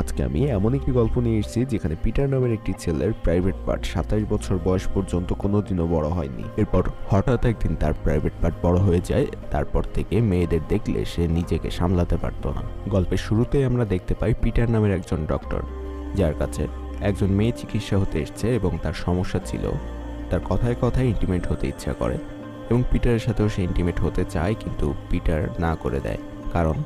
আজকে আমি এমন একটি গল্প নিয়ে এসেছি যেখানে পিটার নামের একটি ছেলের প্রাইভেট পার্ট সাতাশ বছর বয়স পর্যন্ত কোনোদিনও বড় হয়নি। এরপর হঠাৎ একদিন তার প্রাইভেট পার্ট বড় হয়ে যায়, তারপর থেকে মেয়েদের দেখলে সে নিজেকে সামলাতে পারতো না। গল্পের শুরুতেই আমরা দেখতে পাই পিটার নামের একজন ডক্টর যার কাছে একজন মেয়ে চিকিৎসা হতে এসছে এবং তার সমস্যা ছিল, তার কথায় কথায় ইন্টিমেট হতে ইচ্ছা করে এবং পিটারের সাথেও সে ইন্টিমেট হতে চায়, কিন্তু পিটার না করে দেয়, কারণ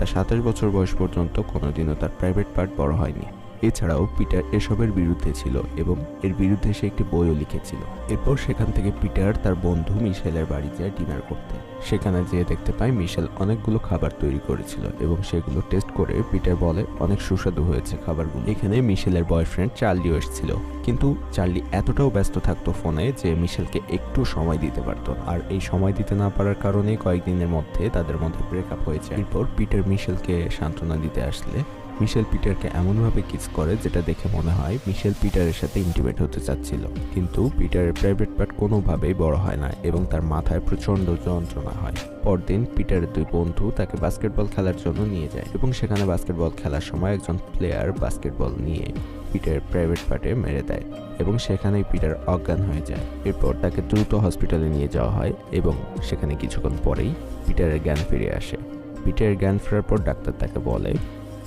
তার সাতাশ বছর বয়স পর্যন্ত কোনোদিনও তার প্রাইভেট পার্ট বড় হয়নি। এছাড়াও পিটার এসবের বিরুদ্ধে ছিল এবং এর বিরুদ্ধে সে একটি বইও লিখেছিল। এরপর সেখান থেকে পিটার তার বন্ধু মিশেলের বাড়ি যায় ডিনার করতে। সেখানে যেয়ে দেখতে পায় মিশেল অনেকগুলো খাবার তৈরি করেছিল এবং সেগুলো টেস্ট করে পিটার বলে, অনেক সুস্বাদু হয়েছে খাবারগুলো। এখানে মিশেলের বয়ফ্রেন্ড চার্লিও এসেছিল। কিন্তু চার্লি এতটাও ব্যস্ত থাকতো ফোনে যে মিশেলকে একটু সময় দিতে পারতো। আর এই সময় দিতে না পারার কারণে কয়েকদিনের মধ্যে তাদের মধ্যে ব্রেকআপ হয়েছে এরপর পিটার মিশেলকে সান্ত্বনা দিতে আসলে মিশেল পিটারকে এমনভাবে কিস করে যেটা দেখে মনে হয় মিশেল পিটারের সাথে ইন্টিমেট হতে চাচ্ছিল। কিন্তু পিটারের প্রাইভেট পার্ট কোনোভাবেই বড় হয় না এবং তার মাথায় প্রচণ্ড যন্ত্রণা হয়। পরদিন পিটারের দুই বন্ধু তাকে বাস্কেটবল খেলার জন্য নিয়ে যায় এবং সেখানে বাস্কেটবল খেলার সময় একজন প্লেয়ার বাস্কেটবল নিয়ে পিটারের প্রাইভেট পার্টে মেরে দেয় এবং সেখানেই পিটার অজ্ঞান হয়ে যায়। এরপর তাকে দ্রুত হসপিটালে নিয়ে যাওয়া হয় এবং সেখানে কিছুক্ষণ পরেই পিটারের জ্ঞান ফিরে আসে। পিটারের জ্ঞান ফেরার পর ডাক্তার তাকে বলে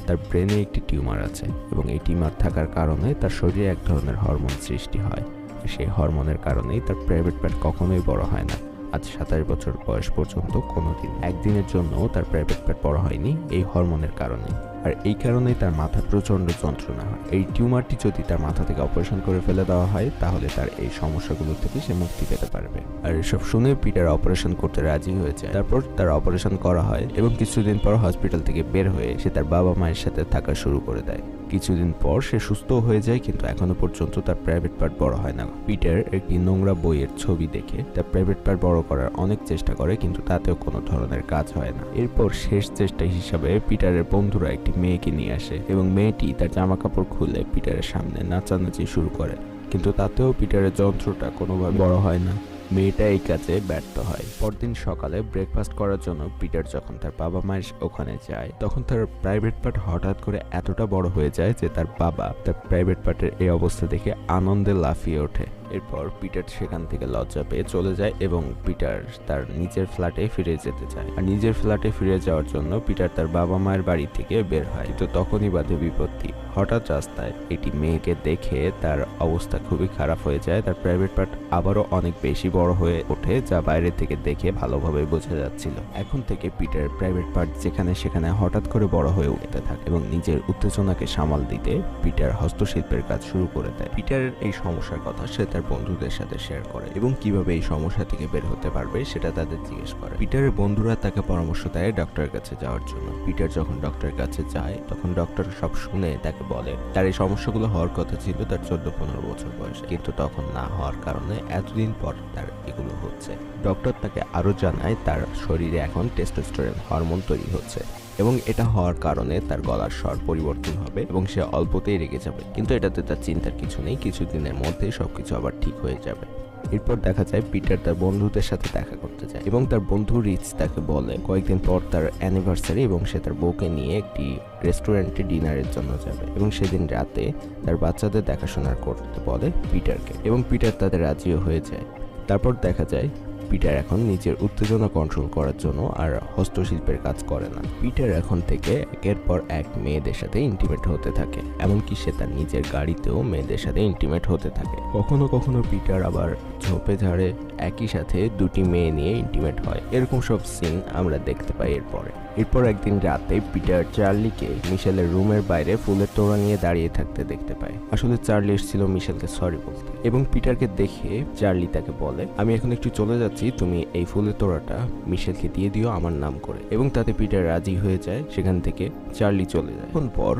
তার ব্রেনে একটি টিউমার আছে এবং এই টিউমার থাকার কারণে তার শরীরে এক ধরনের হরমোন সৃষ্টি হয়। সেই হরমোনের কারণেই তার প্রাইভেট পার্ট কখনোই বড় হয় না। আজ সাতাশ বছর বয়স পর্যন্ত কোনোদিন, একদিনের জন্যও তার প্রাইভেট পার্ট বড় হয়নি এই হরমোনের কারণে আর এই কারণেই তার মাথা প্রচণ্ড যন্ত্রণা হয়। এই টিউমারটি যদি তার মাথা থেকে অপারেশন করে ফেলে দেওয়া হয়, তাহলে তার এই সমস্যাগুলো থেকে সে মুক্তি পেতে পারবে। আর এসব শুনে পিটার অপারেশন করতে রাজি হয়ে যায়। তারপর তার অপারেশন করা হয় এবং কিছুদিন পর হসপিটাল থেকে বের হয়ে সে তার বাবা মায়ের সাথে থাকা শুরু করে দেয়। কিছুদিন পর সে সুস্থ হয়ে যায়, কিন্তু এখনও পর্যন্ত তার প্রাইভেট পার্ট বড় হয় না। পিটার একটি নোংরা বইয়ের ছবি দেখে তার প্রাইভেট পার্ট বড় করার অনেক চেষ্টা করে, কিন্তু তাতেও কোনো ধরনের কাজ হয় না। এরপর শেষ চেষ্টা হিসাবে পিটারের বন্ধুরা একটি মেয়েকে নিয়ে আসে এবং মেয়েটি তার জামা কাপড় খুলে পিটারের সামনে নাচানাচি শুরু করে। কিন্তু তাতেও পিটারের যন্ত্রটা কোনোভাবে বড় হয় না। মেয়েটা এই কাজে ব্যর্থ হয়। পরদিন সকালে ব্রেকফাস্ট করার জন্য পিটার যখন তার বাবা মায়ের ওখানে যায়, তখন তার প্রাইভেট পার্ট হঠাৎ করে এতটা বড় হয়ে যায় যে তার বাবা তার প্রাইভেট পার্টের এই অবস্থা দেখে আনন্দে লাফিয়ে ওঠে। এরপর পিটার সেখান থেকে লজ্জা পেয়ে চলে যায় এবং পিটার তার নিজের ফ্ল্যাটে ফিরে যেতে চায়। আর নিজের ফ্ল্যাটে ফিরে যাওয়ার জন্য পিটার তার বাবা মায়ের বাড়ি থেকে বের হয়। কিন্তু তখনই বাধে বিপত্তি। হঠাৎ রাস্তায় একটি মেয়েকে দেখে তার অবস্থা খুবই খারাপ হয়ে যায়। তার প্রাইভেট পার্ট আবারও অনেক বেশি বড় হয়ে ওঠে, যা বাইরে থেকে দেখে ভালোভাবে বোঝা যাচ্ছিল। এখন থেকে পিটার প্রাইভেট পার্ট যেখানে সেখানে হঠাৎ করে বড় হয়ে উঠতে থাকে এবং নিজের উত্তেজনাকে সামাল দিতে পিটার হস্তশিল্পের কাজ শুরু করে দেয়। পিটারের এই সমস্যার কথা সে তার বন্ধুদের সাথে শেয়ার করে এবং কীভাবে এই সমস্যা থেকে বের হতে পারবে সেটা তাদের জিজ্ঞেস করে। পিটারের বন্ধুরা তাকে পরামর্শ দেয় ডক্টরের কাছে যাওয়ার জন্য। পিটার যখন ডক্টরের কাছে যায়, তখন ডক্টর সব শুনে তাকে বলে, তার এই সমস্যাগুলো হওয়ার কথা ছিল তার চোদ্দ পনেরো বছর বয়সে। কিন্তু তখন না হওয়ার কারণে এতদিন পর তার এগুলো হচ্ছে। ডক্টর তাকে আরও জানায়, তার শরীরে এখন টেস্টোস্টেরন হরমোন তৈরি হচ্ছে। এবং এটা হওয়ার কারণে তার গলার স্বর পরিবর্তন হবে এবং সে অল্পতেই রেগে যাবে। কিন্তু এটাতে তার চিন্তার কিছু নেই, কিছুদিনের মধ্যেই সবকিছু আবার ঠিক হয়ে যাবে। এরপর দেখা যায় পিটার তার বন্ধুদের সাথে দেখা করতে যায় এবং তার বন্ধু রিচ তাকে বলে, কয়েকদিন পর তার অ্যানিভার্সারি এবং সে তার বউকে নিয়ে একটি রেস্টুরেন্টে ডিনারের জন্য যাবে। এবং সেদিন রাতে তার বাচ্চাদের দেখাশোনা করতে বলে পিটারকে এবং পিটার তাদের রাজিও হয়ে যায়। তারপর দেখা যায় পিটার এখন নিজের উত্তেজনা কন্ট্রোল করার জন্য আর হস্তশিল্পের কাজ করে না। পিটার এখন থেকে একের পর এক মেয়েদের সাথে ইন্টিমেট হতে থাকে, এমনকি সে তার নিজের গাড়িতেও মেয়েদের সাথে ইন্টিমেট হতে থাকে। কখনো কখনো পিটার আবার ঝোপে ঝাড়ে একই সাথে দুটি মেয়ে নিয়ে ইন্টিমেট হয়। এরকম সব সিন আমরা দেখতে পাই এরপরে। এরপর একদিন রাতে পিটার চার্লিকে মিশেলের রুমের বাইরে ফুলের তোড়া নিয়ে দাঁড়িয়ে থাকতে দেখতে পায়। আসলে চার্লি এসেছিল মিশেলকে সরি বলতে। এবং পিটারকে দেখে চার্লি তাকে বলে, আমি এখন একটু চলে যাচ্ছি তুমি এই ফুলের তোড়াটা মিশেলকে দিয়ে দিও আমার নাম করে। এবং তাতে পিটার রাজি হয়ে যায়, সেখান থেকে চার্লি চলে যায়। এখন পর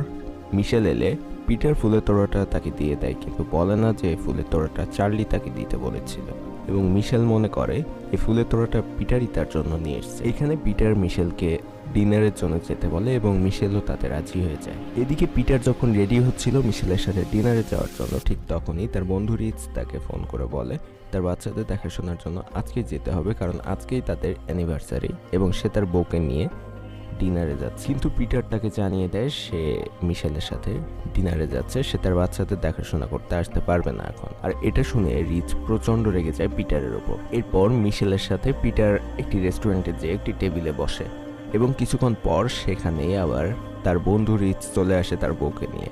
মিশেল এলে পিটার ফুলের তোড়াটা তাকে দিয়ে দেয়, কিন্তু বলে না যে ফুলের তোড়াটা চার্লি তাকে দিতে বলেছিল। এবং মিশেল মনে করে, এই ফুলের তোড়াটা পিটারই তার জন্য নিয়ে এসছে। এখানে পিটার মিশেলকে ডিনারের জন্য যেতে বলে এবং মিশেলও তাতে রাজি হয়ে যায়। এদিকে পিটার যখন রেডি হচ্ছিল, মিশেলের সাথে ডিনারে যাওয়ার জন্য ঠিক তখনই তার বন্ধু রিচ তাকে ফোন করে বলে, তার বাচ্চাদের দেখাশোনার জন্য আজকে যেতে হবে কারণ আজকেই তাদের অ্যানিভার্সারি এবং সে তার বউকে নিয়ে ডিনারে যাচ্ছে। কিন্তু পিটার তাকে জানিয়ে দেয়, সে মিশেলের সাথে ডিনারে যাচ্ছে, সে তার বাচ্চাদের দেখাশোনা করতে আসতে পারবে না এখন। আর এটা শুনে রিচ প্রচণ্ড রেগে যায় পিটারের ওপর। এরপর মিশেলের সাথে পিটার একটি রেস্টুরেন্টে যেয়ে একটি টেবিলে বসে। এবং কিছুক্ষণ পর সেখানে আবার তার বন্ধু রিচ চলে আসে তার বউকে নিয়ে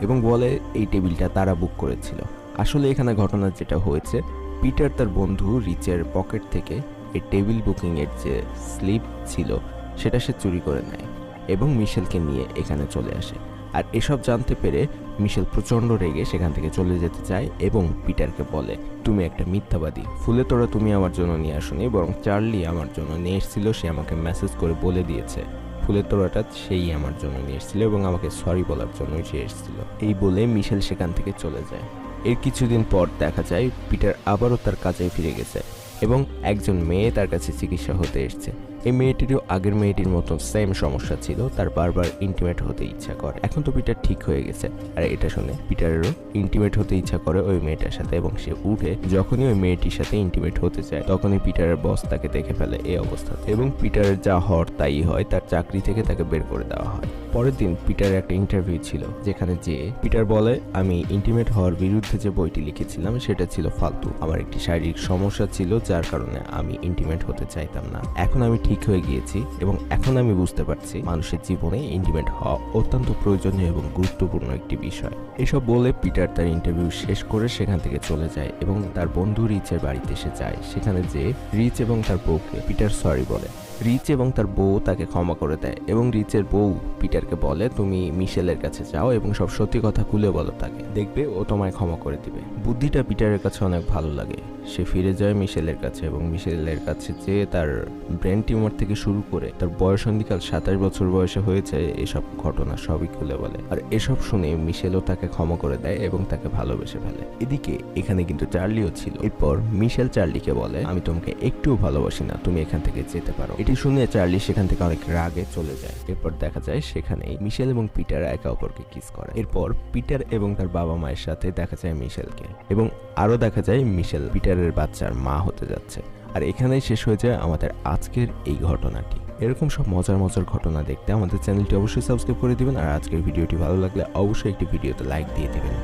এবং বলে, এই টেবিলটা তারা বুক করেছিল। আসলে এখানে ঘটনা যেটা হয়েছে, পিটার তার বন্ধু রিচের পকেট থেকে এই টেবিল বুকিংয়ের যে স্লিপ ছিল, সেটা সে চুরি করে নেয় এবং মিশেলকে নিয়ে এখানে চলে আসে। আর এসব জানতে পেরে মিশেল প্রচণ্ড রেগে সেখান থেকে চলে যেতে চায় এবং পিটারকে বলে, তুমি একটা মিথ্যাবাদী। ফুলে তোরা তুমি আমার জন্য নিয়ে আসনি, বরং চার্লি আমার জন্য নিয়ে এসেছিল, সে আমাকে মেসেজ করে বলে দিয়েছে। ফুলের তোড়াটা সেই আমার জন্য নিয়ে এসেছিল এবং আমাকে সরি বলার জন্যই সে এসেছিল। এই বলে মিশেল সেখান থেকে চলে যায়। এর কিছুদিন পর দেখা যায়, পিটার আবারও তার কাজে ফিরে গেছে এবং একজন মেয়ে তার কাছে চিকিৎসা হতে এসছে। এই মেয়েটিরও আগের মেয়েটির মতো সেম সমস্যা ছিল, তার বারবার ইন্টিমেট হতে ইচ্ছা করে। এখন তো পিটার ঠিক হয়ে গেছে। আর এটা শুনে পিটারেরও ইন্টিমেট হতে ইচ্ছা করে ওই মেয়েটার সাথে এবং সে উঠে যখনই ওই মেয়েটির সাথে ইন্টিমেট হতে চায়, তখনই পিটারের বস তাকে দেখে ফেলে এই অবস্থাতে এবং পিটারের যা হওয়ার তাই হয়, তার চাকরি থেকে তাকে বের করে দেওয়া হয়। পরের দিন পিটারের একটা ইন্টারভিউ ছিল, যেখানে যে পিটার বলে, আমি ইন্টিমেট হওয়ার বিরুদ্ধে যে বইটি লিখেছিলাম, সেটা ছিল ফালতু। আমার একটি শারীরিক সমস্যা ছিল, যার কারণে আমি ইন্টিমেট হতে চাইতাম না। এখন আমি ঠিক হয়ে গিয়েছি এবং এখন আমি বুঝতে পারছি মানুষের জীবনে ইন্টিমেট হওয়া অত্যন্ত প্রয়োজনীয় এবং গুরুত্বপূর্ণ একটি বিষয়। এসব বলে পিটার তার ইন্টারভিউ শেষ করে সেখান থেকে চলে যায় এবং তার বন্ধু রিচের বাড়িতে এসে যায়। সেখানে যে রিচ এবং তার বউকে পিটার সরি বলে। রিচ এবং তার বউ তাকে ক্ষমা করে দেয় এবং রিচের বউ পিটারকে বলে, তুমি মিশেলের কাছে যাও এবং সব সত্যি কথা খুলে বলো তাকে। দেখবে ও তোমায় ক্ষমা করে দিবে। বুদ্ধিটা পিটারের কাছে অনেক ভালো লাগে। সে ফিরে যায় মিশেলের কাছে এবং মিশেলের কাছে যে তার ব্রেন টিউমার থেকে শুরু করে তার বয়সন্ধিকাল সাতাশ বছর বয়সে হয়েছে, এসব ঘটনা সবই খুলে বলে। আর এসব শুনে মিশেলও তাকে ক্ষমা করে দেয় এবং তাকে ভালোবেসে ফেলে। এদিকে এখানে কিন্তু চার্লিও ছিল। এরপর মিশেল চার্লিকে বলে, আমি তোমাকে একটুও ভালোবাসি না, তুমি এখান থেকে যেতে পারো। এটি শুনে চার্লি সেখান থেকে অনেক রাগে চলে যায়। এরপর দেখা যায় সেখানেই মিশেল এবং পিটার একে অপরকে কিস করে। এরপর পিটার এবং তার বাবা মায়ের সাথে দেখা যায় মিশেলকে এবং আরও দেখা যায় মিশেল পিটারের বাচ্চার মা হতে যাচ্ছে। আর এখানেই শেষ হয়ে যায় আমাদের আজকের এই ঘটনাটি। এরকম সব মজার মজার ঘটনা দেখতে আমাদের চ্যানেলটি অবশ্যই সাবস্ক্রাইব করে দিবেন। আর আজকের ভিডিওটি ভালো লাগলে অবশ্যই একটি ভিডিওতে লাইক দিয়ে দিবেন।